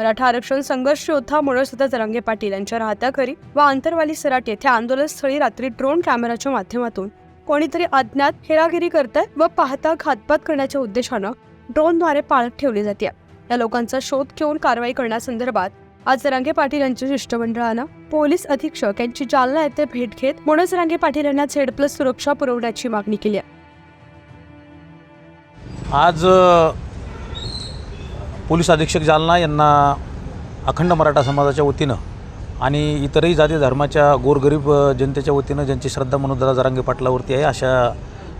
मराठा आरक्षण संघर्ष योद्धा मनोजसुद्धा जरांगे पाटील यांच्या राहत्या घरी व आंतरवाली सराट येथे आंदोलनस्थळी रात्री ड्रोन कॅमेराच्या माध्यमातून कोणीतरी अज्ञात हेरागिरी करतात व पाहता घातपात करण्याच्या उद्देशानं ड्रोनद्वारे पाळत ठेवली जाते. या लोकांचा शोध घेऊन कारवाई करण्यासंदर्भात आज जरांगे पाटील यांच्या शिष्टमंडळानं पोलीस अधीक्षक यांची जालना येथे भेट घेत मनोज जरांगे पाटील यांना झेड प्लस सुरक्षा पुरवण्याची मागणी केली आहे. आज पोलीस अधीक्षक जालना यांना अखंड मराठा समाजाच्या वतीनं आणि इतरही जाती धर्माच्या गोरगरीब जनतेच्या वतीनं ज्यांची श्रद्धा मनोदरा जरांगे पाटलावरती आहे अशा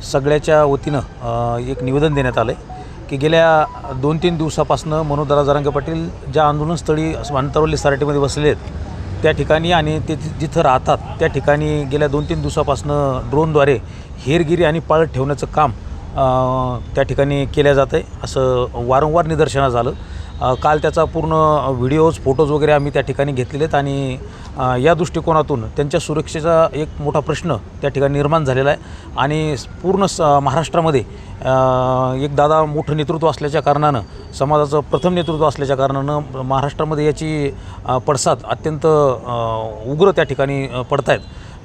सगळ्याच्या वतीनं एक निवेदन देण्यात आलं आहे की गेल्या दोन तीन दिवसापासनं मनोदरा जरांगे पाटील ज्या आंदोलनस्थळी अंतरवली सराटीमध्ये बसले आहेत त्या ठिकाणी आणि ते जिथं राहतात त्या ठिकाणी गेल्या दोन तीन दिवसापासनं ड्रोनद्वारे हेरगिरी आणि पाळत ठेवण्याचं काम त्या ठिकाणी केल्या जात आहे. असं वारंवार निदर्शनं झालं काल त्याचा पूर्ण व्हिडिओज फोटोज वगैरे आम्ही त्या ठिकाणी घेतलेले आहेत आणि या दृष्टिकोनातून त्यांच्या सुरक्षेचा एक मोठा प्रश्न त्या ठिकाणी निर्माण झालेला आहे. आणि पूर्ण स महाराष्ट्रामध्ये एक दादा मोठं नेतृत्व असल्याच्या कारणानं समाजाचं प्रथम नेतृत्व असल्याच्या कारणानं महाराष्ट्रामध्ये याची पडसाद अत्यंत उग्र त्या ठिकाणी पडत आहेत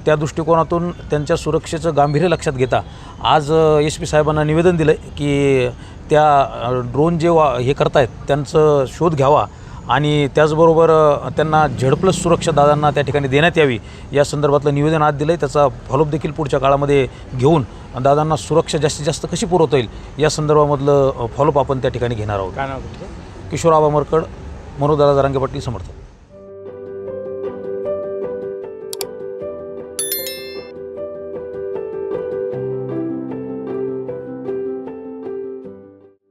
त्या दृष्टिकोनातून त्यांच्या सुरक्षेचं गांभीर्य लक्षात घेता आज एस पी साहेबांना निवेदन दिलं की त्या ड्रोन जे वा हे करतायत त्यांचं शोध घ्यावा आणि त्याचबरोबर त्यांना झेड प्लस सुरक्षा दादांना त्या ठिकाणी देण्यात यावी. या संदर्भातलं निवेदन आज दिलं आहे त्याचा फॉलोअप देखील पुढच्या काळामध्ये घेऊन दादांना सुरक्षा जास्तीत जास्त कशी पुरवता येईल या संदर्भामधलं फॉलोअप आपण त्या ठिकाणी घेणार आहोत. किशोर आबा मरकड मनोदादा जरांगे पाटील समर्थक.